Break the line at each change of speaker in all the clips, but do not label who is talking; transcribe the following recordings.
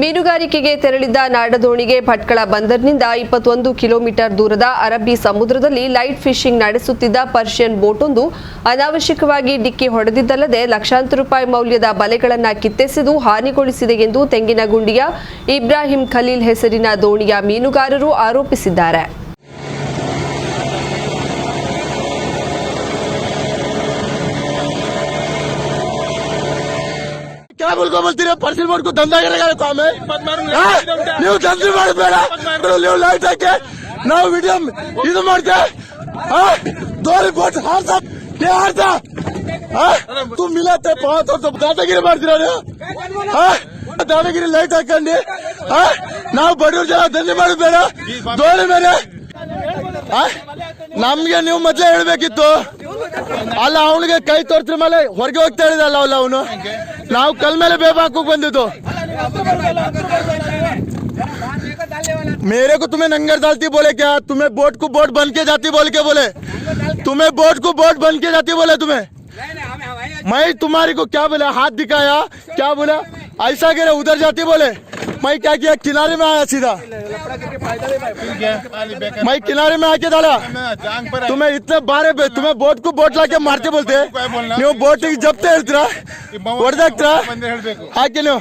ಮೀನುಗಾರಿಕೆಗೆ ತೆರಳಿದ್ದ ನಾಡದೋಣಿಗೆ ಭಟ್ಕಳ ಬಂದರ್ನಿಂದ ಇಪ್ಪತ್ತೊಂದು ಕಿಲೋಮೀಟರ್ ದೂರದ ಅರಬ್ಬಿ ಸಮುದ್ರದಲ್ಲಿ ಲೈಟ್ ಫಿಶಿಂಗ್ ನಡೆಸುತ್ತಿದ್ದ ಪರ್ಷಿಯನ್ ಬೋಟೊಂದು ಅನಾವಶ್ಯಕವಾಗಿ ಡಿಕ್ಕಿ ಹೊಡೆದಿದ್ದಲ್ಲದೆ ಲಕ್ಷಾಂತರ ರೂಪಾಯಿ ಮೌಲ್ಯದ ಬಲೆಗಳನ್ನು ಕಿತ್ತೆಸೆದು ಹಾನಿಗೊಳಿಸಿದೆ ಎಂದು ತೆಂಗಿನಗುಂಡಿಯ ಇಬ್ರಾಹಿಂ ಖಲೀಲ್ ಹೆಸರಿನ ದೋಣಿಯ ಮೀನುಗಾರರು ಆರೋಪಿಸಿದ್ದಾರೆ.
ಉಳ್ಕೊಂಬರ್ತೀರಿ ಪರ್ಸಲ್ ಮಾಡ್ಕೊಂಡು ದಂದಾಗಿರಗಾಲ ಸ್ವಾಮಿ. ನೀವು ದಂಧೆ ಮಾಡಬೇಡ. ನೀವು ಲೈಟ್ ಹಾಕಿ. ನಾವು ವಿಡಿಯೋ ಇದು ಮಾಡ್ತೆ ದೋರಿ ಕೊಟ್ಟು ಹಾರ್ತಾ ನೀ ಹಾರ್ತಾ ತುಂಬ ಇಲ್ಲತ್ತೆ ದಾದಾಗಿರಿ ಮಾಡ್ತೀರ ನೀವು? ದಾದಗಿರಿ ಲೈಟ್ ಹಾಕಂಡಿ. ನಾವು ಬಡವ್ರ ಜನ ದಂಧೆ ಮಾಡಬೇಡ. ದೋರಿ ಮೇಲೆ. ನಮ್ಗೆ ನೀವು ಮೊದ್ಲೇ ಹೇಳ್ಬೇಕಿತ್ತು. ಅಲ್ಲ ಅವನಿಗೆ ಕೈ ತೋರ್ಸ್ರ ಮೇಲೆ ಹೊರಗೆ ಹೋಗ್ತಾ ಹೇಳಿದಲ್ಲ ಅವನು. ನಾವು ಕಲ್ ಮೇಲೆ ಬೇಬ ಹಾಕೋಕ್ ಬಂದಿದ್ದು मेरे को तुम्हें नंगर डालती बोले क्या तुम्हें बोट को बोट बन के जाती बोल के बोले तुम्हें बोट को बोट बन के जाती बोले तुम्हें मैं तुम्हारी को क्या बोला हाथ दिखाया क्या बोला ऐसा गिरा उधर जाती बोले मैं क्या किया किनारे में आया सीधा मैं किनारे में आके डाला तुम्हें इतने बारे पे तुम्हें बोट को बोट लाके मारते बोलते ನೀವು ಬೋಟಿಗೆ ಜಪ್ತೆ ಹೇಳ್ತೀರಾ ಹೊಡೆದಾಕ್ತೀರಾ ಹಾಕಿ ನೀವು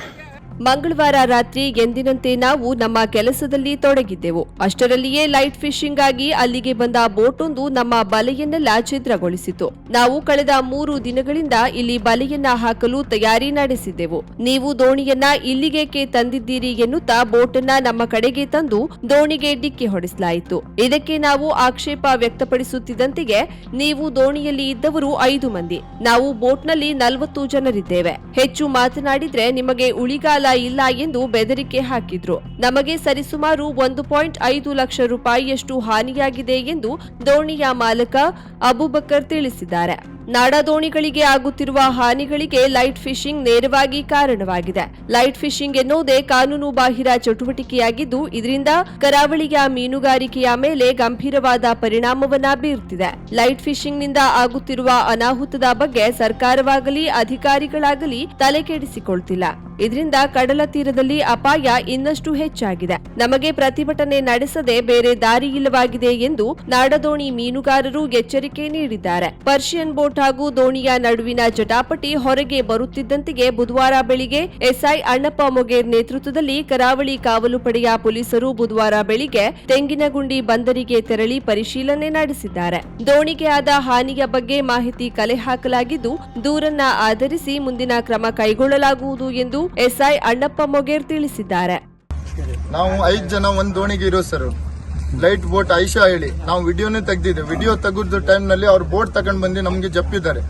ಮಂಗಳವಾರ ರಾತ್ರಿ ಎಂದಿನಂತೆ ನಾವು ನಮ್ಮ ಕೆಲಸದಲ್ಲಿ ತೊಡಗಿದ್ದೆವು. ಅಷ್ಟರಲ್ಲಿಯೇ ಲೈಟ್ ಫಿಶಿಂಗ್ ಆಗಿ ಅಲ್ಲಿಗೆ ಬಂದ ಬೋಟೊಂದು ನಮ್ಮ ಬಲೆಯನ್ನೆಲ್ಲ ಛಿದ್ರಗೊಳಿಸಿತು. ನಾವು ಕಳೆದ ಮೂರು ದಿನಗಳಿಂದ ಇಲ್ಲಿ ಬಲೆಯನ್ನ ಹಾಕಲು ತಯಾರಿ ನಡೆಸಿದ್ದೆವು. ನೀವು ದೋಣಿಯನ್ನ ಇಲ್ಲಿಗೇಕೆ ತಂದಿದ್ದೀರಿ ಎನ್ನುತ್ತಾ ಬೋಟನ್ನ ನಮ್ಮ ಕಡೆಗೆ ತಂದು ದೋಣಿಗೆ ಡಿಕ್ಕಿ ಹೊಡೆಸಲಾಯಿತು. ಇದಕ್ಕೆ ನಾವು ಆಕ್ಷೇಪ ವ್ಯಕ್ತಪಡಿಸುತ್ತಿದ್ದಂತೆಯೇ ನೀವು ದೋಣಿಯಲ್ಲಿ ಇದ್ದವರು ಐದು ಮಂದಿ. ನಾವು ಬೋಟ್ನಲ್ಲಿ ನಲವತ್ತು ಜನರಿದ್ದೇವೆ. ಹೆಚ್ಚು ಮಾತನಾಡಿದ್ರೆ ನಿಮಗೆ ಉಳಿಗಾಲ ಇಲ್ಲ ಎಂದು ಬೆದರಿಕೆ ಹಾಕಿದ್ರು. ನಮಗೆ ಸರಿಸುಮಾರು ಒಂದು ಪಾಯಿಂಟ್ ಐದು ಲಕ್ಷ ರೂಪಾಯಿಯಷ್ಟು ಹಾನಿಯಾಗಿದೆ ಎಂದು ದೋಣಿಯ ಮಾಲಕ ಅಬುಬಕರ್ ತಿಳಿಸಿದ್ದಾರೆ. ನಾಡದೋಣಿಗಳಿಗೆ ಆಗುತ್ತಿರುವ ಹಾನಿಗಳಿಗೆ ಲೈಟ್ ಫಿಶಿಂಗ್ ನೇರವಾಗಿ ಕಾರಣವಾಗಿದೆ. ಲೈಟ್ ಫಿಶಿಂಗ್ ಎನ್ನುವುದೇ ಕಾನೂನು ಬಾಹಿರ ಚಟುವಟಿಕೆಯಾಗಿದ್ದು, ಇದರಿಂದ ಕರಾವಳಿಯ ಮೀನುಗಾರಿಕೆಯ ಮೇಲೆ ಗಂಭೀರವಾದ ಪರಿಣಾಮವನ್ನ ಬೀರುತ್ತಿದೆ ಲೈಟ್ ಫಿಶಿಂಗ್ನಿಂದ ಆಗುತ್ತಿರುವ ಅನಾಹುತದ ಬಗ್ಗೆ ಸರ್ಕಾರವಾಗಲಿ, ಅಧಿಕಾರಿಗಳಾಗಲಿ ತಲೆ ಕೆಡಿಸಿಕೊಳ್ತಿಲ್ಲ ಇದರಿಂದ ಕಡಲ ತೀರದಲ್ಲಿ ಅಪಾಯ ಇನ್ನಷ್ಟು ಹೆಚ್ಚಾಗಿದೆ. ನಮಗೆ ಪ್ರತಿಭಟನೆ ನಡೆಸದೆ ಬೇರೆ ದಾರಿ ಇಲ್ಲವಾಗಿದೆ ಎಂದು ನಾಡದೋಣಿ ಮೀನುಗಾರರು ಎಚ್ಚರಿಕೆ ನೀಡಿದ್ದಾರೆ. ಪರ್ಷಿಯನ್ ಬೋಟ್ ಹಾಗೂ ದೋಣಿಯ ನಡುವಿನ ಜಟಾಪಟಿ ಹೊರಗೆ ಬರುತ್ತಿದ್ದಂತೆಯೇ ಬುಧವಾರ ಬೆಳಿಗ್ಗೆ ಎಸ್ಐ ಅಣ್ಣಪ್ಪ ಮೊಗೇರ್ ನೇತೃತ್ವದಲ್ಲಿ ಕರಾವಳಿ ಕಾವಲು ಪಡೆಯ ಪೊಲೀಸರು ಬುಧವಾರ ಬೆಳಿಗ್ಗೆ ತೆಂಗಿನಗುಂಡಿ ಬಂದರಿಗೆ ತೆರಳಿ ಪರಿಶೀಲನೆ ನಡೆಸಿದ್ದಾರೆ. ದೋಣಿಗೆ ಆದ ಹಾನಿಯ ಬಗ್ಗೆ ಮಾಹಿತಿ ಕಲೆ ಹಾಕಲಾಗಿದ್ದು, ದೂರನ್ನ ಆಧರಿಸಿ ಮುಂದಿನ ಕ್ರಮ ಕೈಗೊಳ್ಳಲಾಗುವುದು ಎಂದು ಎಸ್ಐ ಅಣ್ಣಪ್ಪ ಮೊಗೇರ್ ತಿಳಿಸಿದ್ದಾರೆ.
ನಾವು ಐದು ಜನ ಒಂದು ದೋಣಿಗೆ ಇರೋ ಸರ್. ಲೈಟ್ ಬೋಟ್ ಐಶಾ ಹೇಳಿ. ನಾವು ವಿಡಿಯೋನೇ ತೆಗ್ದಿದ್ದೆ. ವಿಡಿಯೋ ತೆಗೆದ ಟೈಮ್ನಲ್ಲಿ ಅವ್ರು ಬೋಟ್ ತಗೊಂಡ್ ಬಂದು ನಮ್ಗೆ ಜಪ್ಪಿದ್ದಾರೆ.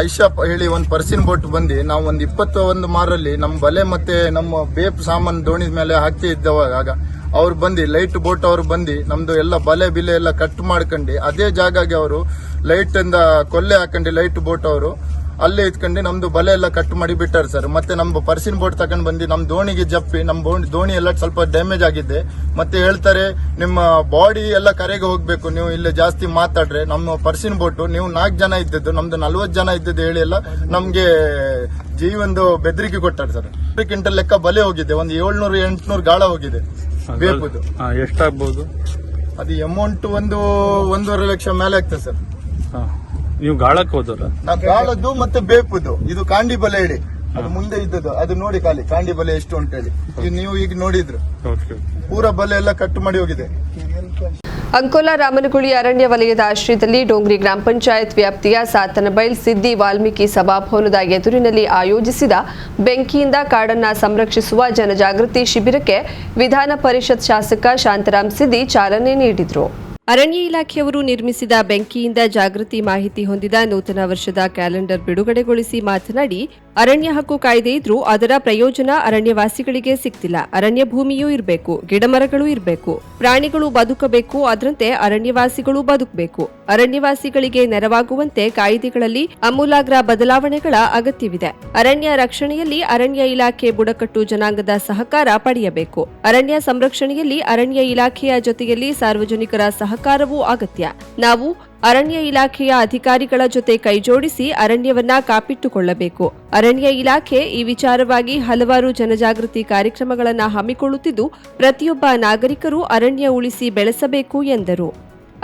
ಐಶಾ ಹೇಳಿ ಒಂದ್ ಪರ್ಸಿನ್ ಬೋಟ್ ಬಂದು, ನಾವು ಒಂದ್ ಇಪ್ಪತ್ತ ಒಂದು ಮಾರಲ್ಲಿ ನಮ್ಮ ಬಲೆ ಮತ್ತೆ ನಮ್ಮ ಬೇಪ್ ಸಾಮಾನು ದೋಣಿ ಮೇಲೆ ಹಾಕ್ತಿ ಇದ್ದವಾಗ ಅವ್ರು ಬಂದು, ಲೈಟ್ ಬೋಟ್ ಅವ್ರು ಬಂದು, ನಮ್ದು ಎಲ್ಲ ಬಲೆ ಬಿಲೆ ಎಲ್ಲ ಕಟ್ ಮಾಡ್ಕೊಂಡು, ಅದೇ ಜಾಗಗೆ ಅವರು ಲೈಟ್ ಇಂದ ಕೊಲ್ಲೆ ಹಾಕೊಂಡು ಲೈಟ್ ಬೋಟ್ ಅವರು ಅಲ್ಲೇ ಇತ್ಕೊಂಡು ನಮ್ದು ಬಲೆ ಎಲ್ಲ ಕಟ್ ಮಾಡಿ ಬಿಟ್ಟಾರೆ ಸರ್ ಮತ್ತೆ ನಮ್ದು ಪರ್ಸಿನ್ ಬೋಟ್ ತಗೊಂಡ್ ಬಂದು ನಮ್ ದೋಣಿಗೆ ಜಪ್ಪಿ ನಮ್ ದೋಣಿ ಎಲ್ಲ ಸ್ವಲ್ಪ ಡ್ಯಾಮೇಜ್ ಆಗಿದೆ ಮತ್ತೆ ಹೇಳ್ತಾರೆ ನಿಮ್ಮ ಬಾಡಿ ಎಲ್ಲ ಕರೆಗೆ ಹೋಗ್ಬೇಕು ನೀವು ಇಲ್ಲಿ ಜಾಸ್ತಿ ಮಾತಾಡ್ರೆ. ನಮ್ಮ ಪರ್ಸಿನ್ ಬೋಟ್ ನೀವು ನಾಲ್ಕು ಜನ ಇದ್ದದ್ದು ನಮ್ದು ನಲ್ವತ್ತು ಜನ ಇದ್ದದ್ದು ಹೇಳಿ ಎಲ್ಲ ನಮ್ಗೆ ಜೀವಂದು ಬೆದರಿಕೆ ಕೊಟ್ಟಾರೆ ಸರ್ ಕ್ವಿಂಟಲ್ ಲೆಕ್ಕ ಬಲೆ ಹೋಗಿದೆ ಒಂದು ಏಳ್ನೂರು ಎಂಟ್ನೂರು ಗಾಳ ಹೋಗಿದೆ.
ಬೇಕುದು. ಎಷ್ಟಾಗ್ಬಹುದು
ಅದು ಅಮೌಂಟ್ ಒಂದು ಒಂದೂವರೆ ಲಕ್ಷ ಮೇಲೆ ಆಗ್ತದೆ ಸರ್
ಹಾ. ನೀವು ಗಾಳಕ್ಕೆ ಹೋದ್ರ
ನಾ ಗಾಳದ್ದು ಮತ್ತೆ ಬೇಪುದು. ಇದು ಕಾಂಡಿ ಬಲೆ ಹೇಳಿ ಅದು ಮುಂದೆ ಇದ್ದದ್ದು. ಅದು ನೋಡಿ ಖಾಲಿ. ಕಾಂಡಿ ಬಲೆ ಎಷ್ಟು ಅಂತ ಹೇಳಿ. ಇದು ನೀವು ಈಗ ನೋಡಿದ್ರು.
ಓಕೆ
ಪೂರ ಬಲೆ ಎಲ್ಲ ಕಟ್ ಮಾಡಿ ಹೋಗಿದೆ.
ಅಂಕೋಲಾ ರಾಮನಗುಳಿ ಅರಣ್ಯ ವಲಯದ ಆಶ್ರಯದಲ್ಲಿ ಡೋಂಗ್ರಿ ಗ್ರಾಮ ಪಂಚಾಯತ್ ವ್ಯಾಪ್ತಿಯ ಸಾತನಬೈಲ್ ಸಿದ್ದಿ ವಾಲ್ಮೀಕಿ ಸಭಾಭವನದ ಎದುರಿನಲ್ಲಿ ಆಯೋಜಿಸಿದ ಬೆಂಕಿಯಿಂದ ಕಾಡನ್ನ ಸಂರಕ್ಷಿಸುವ ಜನಜಾಗೃತಿ ಶಿಬಿರಕ್ಕೆ ವಿಧಾನ ಪರಿಷತ್ ಶಾಸಕ ಶಾಂತರಾಮ್ ಸಿದ್ದಿ ಚಾಲನೆ ನೀಡಿದರು. ಅರಣ್ಯ ಇಲಾಖೆಯವರು ನಿರ್ಮಿಸಿದ ಬೆಂಕಿಯಿಂದ ಜಾಗೃತಿ ಮಾಹಿತಿ ಹೊಂದಿದ ನೂತನ ವರ್ಷದ ಕ್ಯಾಲೆಂಡರ್ ಬಿಡುಗಡೆಗೊಳಿಸಿ ಮಾತನಾಡಿ ಅರಣ್ಯ ಹಕ್ಕು ಕಾಯ್ದೆ ಇದ್ರೂ ಅದರ ಪ್ರಯೋಜನ ಅರಣ್ಯವಾಸಿಗಳಿಗೆ ಸಿಗ್ತಿಲ್ಲ. ಅರಣ್ಯ ಭೂಮಿಯೂ ಇರಬೇಕು, ಗಿಡಮರಗಳು ಇರಬೇಕು, ಪ್ರಾಣಿಗಳು ಬದುಕಬೇಕು, ಅದರಂತೆ ಅರಣ್ಯವಾಸಿಗಳು ಬದುಕಬೇಕು. ಅರಣ್ಯವಾಸಿಗಳಿಗೆ ನೆರವಾಗುವಂತೆ ಕಾಯ್ದೆಗಳಲ್ಲಿ ಅಮೂಲಾಗ್ರ ಬದಲಾವಣೆಗಳ ಅಗತ್ಯವಿದೆ. ಅರಣ್ಯ ರಕ್ಷಣೆಯಲ್ಲಿ ಅರಣ್ಯ ಇಲಾಖೆ ಬುಡಕಟ್ಟು ಜನಾಂಗದ ಸಹಕಾರ ಪಡೆಯಬೇಕು. ಅರಣ್ಯ ಸಂರಕ್ಷಣೆಯಲ್ಲಿ ಅರಣ್ಯ ಇಲಾಖೆಯ ಜೊತೆಯಲ್ಲಿ ಸಾರ್ವಜನಿಕರ ಸಹಕಾರವೂ ಅಗತ್ಯ. ನಾವು ಅರಣ್ಯ ಇಲಾಖೆಯ ಅಧಿಕಾರಿಗಳ ಜೊತೆ ಕೈಜೋಡಿಸಿ ಅರಣ್ಯವನ್ನ ಕಾಪಿಟ್ಟುಕೊಳ್ಳಬೇಕು. ಅರಣ್ಯ ಇಲಾಖೆ ಈ ವಿಚಾರವಾಗಿ ಹಲವಾರು ಜನಜಾಗೃತಿ ಕಾರ್ಯಕ್ರಮಗಳನ್ನು ಹಮ್ಮಿಕೊಳ್ಳುತ್ತಿದ್ದು, ಪ್ರತಿಯೊಬ್ಬ ನಾಗರಿಕರು ಅರಣ್ಯ ಉಳಿಸಿ ಬೆಳೆಸಬೇಕು ಎಂದರು.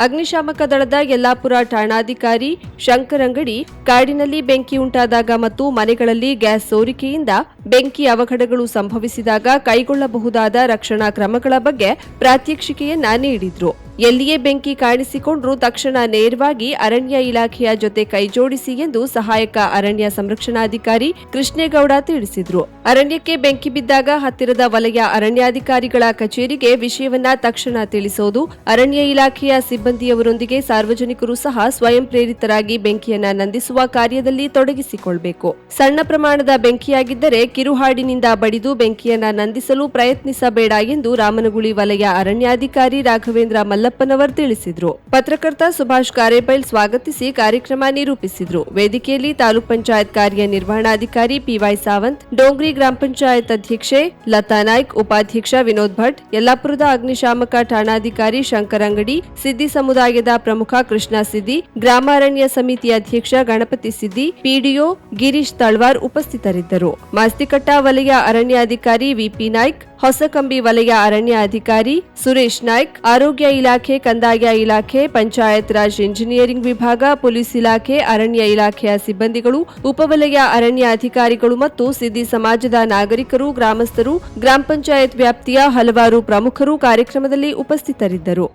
ಅಗ್ನಿಶಾಮಕ ದಳದ ಯಲ್ಲಾಪುರ ಠಾಣಾಧಿಕಾರಿ ಶಂಕರಂಗಡಿ ಕಾಡಿನಲ್ಲಿ ಬೆಂಕಿ ಉಂಟಾದಾಗ ಮತ್ತು ಮನೆಗಳಲ್ಲಿ ಗ್ಯಾಸ್ ಸೋರಿಕೆಯಿಂದ ಬೆಂಕಿ ಅವಘಡಗಳು ಸಂಭವಿಸಿದಾಗ ಕೈಗೊಳ್ಳಬಹುದಾದ ರಕ್ಷಣಾ ಕ್ರಮಗಳ ಬಗ್ಗೆ ಪ್ರಾತ್ಯಕ್ಷಿಕೆಯನ್ನ ನೀಡಿದ್ರು. ಎಲ್ಲಿಯೇ ಬೆಂಕಿ ಕಾಣಿಸಿಕೊಂಡರೂ ತಕ್ಷಣ ನೇರವಾಗಿ ಅರಣ್ಯ ಇಲಾಖೆಯ ಜೊತೆ ಕೈಜೋಡಿಸಿ ಎಂದು ಸಹಾಯಕ ಅರಣ್ಯ ಸಂರಕ್ಷಣಾಧಿಕಾರಿ ಕೃಷ್ಣೇಗೌಡ ತಿಳಿಸಿದರು. ಅರಣ್ಯಕ್ಕೆ ಬೆಂಕಿ ಬಿದ್ದಾಗ ಹತ್ತಿರದ ವಲಯ ಅರಣ್ಯಾಧಿಕಾರಿಗಳ ಕಚೇರಿಗೆ ವಿಷಯವನ್ನ ತಕ್ಷಣ ತಿಳಿಸೋದು, ಅರಣ್ಯ ಇಲಾಖೆಯ ಸಿಬ್ಬಂದಿಯವರೊಂದಿಗೆ ಸಾರ್ವಜನಿಕರು ಸಹ ಸ್ವಯಂ ಪ್ರೇರಿತರಾಗಿ ಬೆಂಕಿಯನ್ನ ನಂದಿಸುವ ಕಾರ್ಯದಲ್ಲಿ ತೊಡಗಿಸಿಕೊಳ್ಬೇಕು. ಸಣ್ಣ ಪ್ರಮಾಣದ ಬೆಂಕಿಯಾಗಿದ್ದರೆ ಕಿರುಹಾಡಿನಿಂದ ಬಡಿದು ಬೆಂಕಿಯನ್ನ ನಂದಿಸಲು ಪ್ರಯತ್ನಿಸಬೇಡ ಎಂದು ರಾಮನಗುಳಿ ವಲಯ ಅರಣ್ಯಾಧಿಕಾರಿ ರಾಘವೇಂದ್ರ ಮಲ್ಲಪ್ಪನವರ್ ತಿಳಿಸಿದ್ರು. ಪತ್ರಕರ್ತ ಸುಭಾಷ್ ಕಾರೇಬೈಲ್ ಸ್ವಾಗತಿಸಿ ಕಾರ್ಯಕ್ರಮ ನಿರೂಪಿಸಿದ್ರು. ವೇದಿಕೆಯಲ್ಲಿ ತಾಲೂಕ್ ಪಂಚಾಯತ್ ಕಾರ್ಯನಿರ್ವಹಣಾಧಿಕಾರಿ ಪಿವೈ ಸಾವಂತ್, ಡೋಂಗ್ರಿ ಗ್ರಾಮ ಪಂಚಾಯತ್ ಅಧ್ಯಕ್ಷೆ ಲತಾ ನಾಯ್ಕ್, ಉಪಾಧ್ಯಕ್ಷ ವಿನೋದ್ ಭಟ್, ಯಲ್ಲಾಪುರದ ಅಗ್ನಿಶಾಮಕ ಠಾಣಾಧಿಕಾರಿ ಶಂಕರ್ ಅಂಗಡಿ, ಸಿದ್ದಿ ಸಮುದಾಯದ ಪ್ರಮುಖ ಕೃಷ್ಣ ಸಿದ್ದಿ, ಗ್ರಾಮಾರಣ್ಯ ಸಮಿತಿ ಅಧ್ಯಕ್ಷ ಗಣಪತಿ ಸಿದ್ದಿ ಪಿಡಿಒ ಗಿರೀಶ್ ತಳ್ವಾರ್ ಉಪಸ್ಥಿತರಿದ್ದರು. ಮಾಸ್ತಿಕಟ್ಟ ವಲಯ ಅರಣ್ಯಾಧಿಕಾರಿ ವಿಪಿ ನಾಯ್ಕ್ ಹೊಸಕಂಬಿ ವಲಯ ಅರಣ್ಯ ಅಧಿಕಾರಿ ಸುರೇಶ್ ನಾಯ್ಕ್, ಆರೋಗ್ಯ ಇಲಾಖೆ, ಕಂದಾಯ ಇಲಾಖೆ, ಪಂಚಾಯತ್ ರಾಜ್ ಇಂಜಿನಿಯರಿಂಗ್ ವಿಭಾಗ, ಪೊಲೀಸ್ ಇಲಾಖೆ, ಅರಣ್ಯ ಇಲಾಖೆಯ ಸಿಬ್ಬಂದಿಗಳು ಉಪವಲಯ ಅರಣ್ಯ ಅಧಿಕಾರಿಗಳು ಮತ್ತು ಸಿದ್ದಿ ಸಮಾಜದ ನಾಗರಿಕರು, ಗ್ರಾಮಸ್ಥರು, ಗ್ರಾಮ ಪಂಚಾಯತ್ ವ್ಯಾಪ್ತಿಯ ಹಲವಾರು ಪ್ರಮುಖರು ಕಾರ್ಯಕ್ರಮದಲ್ಲಿ ಉಪಸ್ಥಿತರಿದ್ದರು.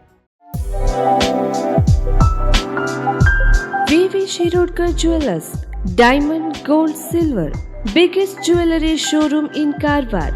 V V Shirodkar jewellers diamond, gold, silver, biggest jewellery showroom in Karwar.